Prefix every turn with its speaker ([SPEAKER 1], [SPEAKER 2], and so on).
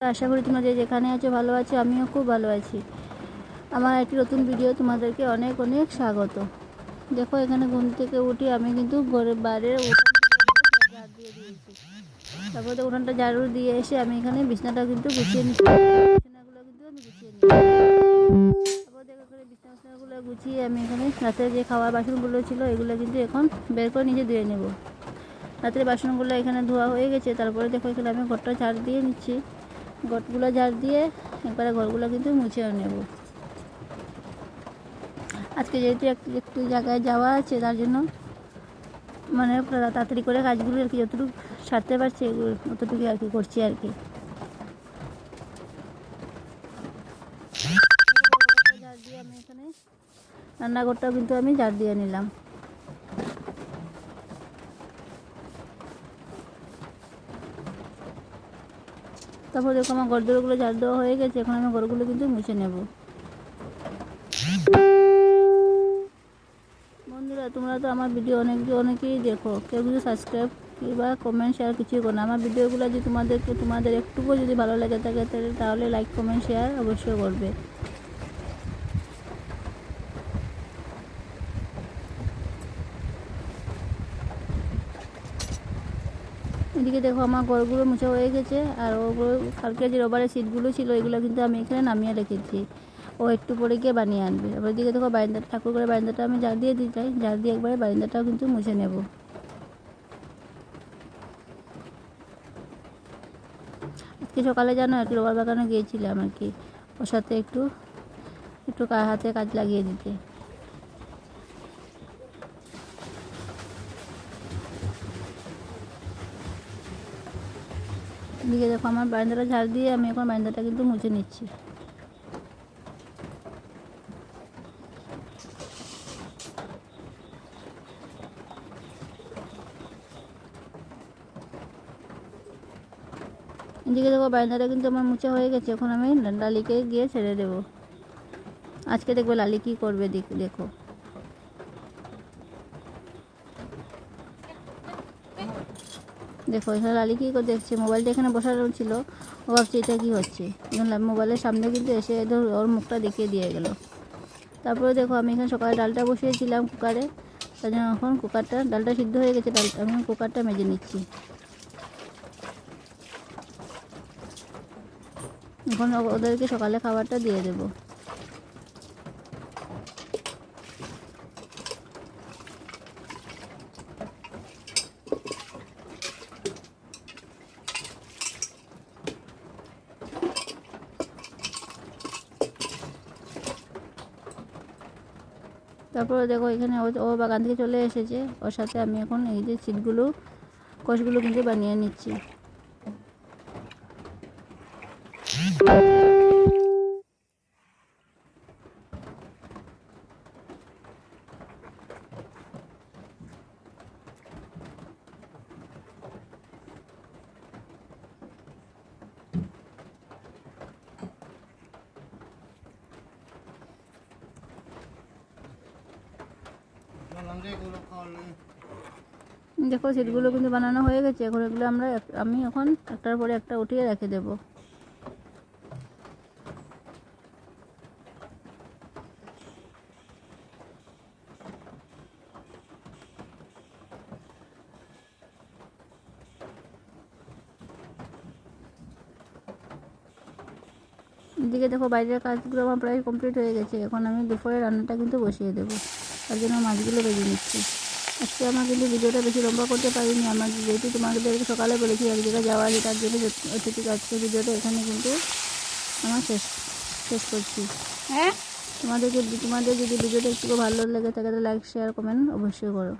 [SPEAKER 1] আশা করি তোমরা যে যেখানে আছো ভালো আছো, আমিও খুব ভালো আছি। আমার একটি নতুন ভিডিও তোমাদেরকে অনেক অনেক স্বাগত। দেখো, এখানে ঘুম থেকে উঠে আমি কিন্তু ঘরের বাইরে দিয়ে তারপরে তো উঠানটা ঝাড়ু দিয়ে এসে আমি এখানে বিছনাটা কিন্তু গুছিয়ে নিচ্ছি। বিছানাগুলো কিন্তু আমি গুছিয়ে তারপর দেখো গুছিয়ে আমি এখানে রাতে যে খাওয়ার বাসনগুলো ছিল, এগুলো কিন্তু এখন বের করে নিজে ধুয়ে নেব। রাতের বাসনগুলো এখানে ধোয়া হয়ে গেছে। তারপরে দেখো, এখানে আমি ঘরটা ঝাড় দিয়ে নিচ্ছি। ঘরগুলো ঝাড় দিয়ে একবারে ঘরগুলো কিন্তু মুছেও নেব। আজকে যেহেতু একটু একটু জায়গায় যাওয়া আছে, তার জন্য মানে তাড়াতাড়ি করে কাজগুলো আর কি যতটুকু সারতে পারছি অতটুকু আর কি করছি আর কি। রান্নাঘরটাও কিন্তু আমি ঝাড় দিয়ে নিলাম। তারপর দেখো আমার গরদরগুলো ঝাড় দেওয়া হয়ে গেছে, এখন আমি গরগুলো কিন্তু মুছে নেব। বন্ধুরা, তোমরা তো আমার ভিডিও অনেক, অনেকেই দেখো। কেউ কিছু সাবস্ক্রাইব কিংবা কমেন্ট শেয়ার কিছুই করো না, আমার ভিডিওগুলো যদি তোমাদেরকে, তোমাদের একটুকু যদি ভালো লাগে থাকে, তাহলে তাহলে লাইক কমেন্ট শেয়ার অবশ্যই করবে। এদিকে দেখো আমার ঘরগুলো মুছে হয়ে গেছে, আর ওগুলো কালকে যে রবারের সিটগুলো ছিল, এগুলো কিন্তু আমি এখানে নামিয়ে রেখেছি। ও একটু পরে গিয়ে বানিয়ে আনবে। এবার দিকে দেখো বারিন্দা, ঠাকুর করে বারিন্দাটা আমি ঝাড় দিয়ে দিই চাই ঝাড় দিয়ে একবারে বারিন্দাটাও কিন্তু মুছে নেব। আজকে সকালে জানো একটু রোবার বাগানে গিয়েছিলাম আর কি, ওর সাথে একটু একটু হাতে কাজ লাগিয়ে দিতে। এদিকে দেখো, আমার বারান্দাটা ঝাড় দিয়ে আমি এখন বারান্দাটা কিন্তু মুছে নিচ্ছি। এদিকে দেখো, বারান্দাটা কিন্তু আমার মুছে হয়ে গেছে। এখন আমি লালিকে গিয়ে ছেড়ে দেবো। আজকে দেখব লালি কী করবে দেখ- দেখো, এখানে লালি কী করে দেখছে? মোবাইলটা এখানে বসানো ছিল। ও ভাবছে, এটা কী হচ্ছে? এখন মোবাইলের সামনে কিন্তু এসে ধর ওর মুখটা দেখিয়ে দিয়ে গেল। তারপরে দেখো, আমি এখানে সকালে ডালটা বসিয়েছিলাম কুকারে। তার জন্য এখন কুকারটা ডালটা সিদ্ধ হয়ে গেছে, ডাল আমি কুকারটা মেজে নিচ্ছি। এখন ওদেরকে সকালে খাবারটা দিয়ে দেবো। তারপরে দেখো এখানে ও- বাগান থেকে চলে এসেছে। ওর সাথে আমি এখন এই যে সিটগুলো, কোষগুলো কিন্তু বানিয়ে নিচ্ছি। দেখো, সিটগুলো কিন্তু বানানো হয়ে গেছে। এখন এগুলো আমরা আমি এখন একটার পরে একটা উঠিয়ে রেখে দেবো। এদিকে দেখো, বাইরের কাজগুলো আমার প্রায় কমপ্লিট হয়ে গেছে। এখন আমি দুপুরে রান্নাটা কিন্তু বসিয়ে দেবো। তার জন্য মাছগুলো বেজে নিচ্ছি। আজকে আমার কিন্তু ভিডিওটা বেশি লম্বা করতে পারিনি। আমার যেহেতু তোমাদেরকে সকালে বলেছি এক জায়গায় যাওয়া আছে তার জন্য অতিথি আজকে ভিডিওটা এখানে কিন্তু আমার শেষ শেষ করছি।
[SPEAKER 2] হ্যাঁ?
[SPEAKER 1] তোমাদেরকে তোমাদের যদি ভিডিওটা একটু ভালো লেগে থাকে তাহলে লাইক শেয়ার কমেন্ট অবশ্যই করো।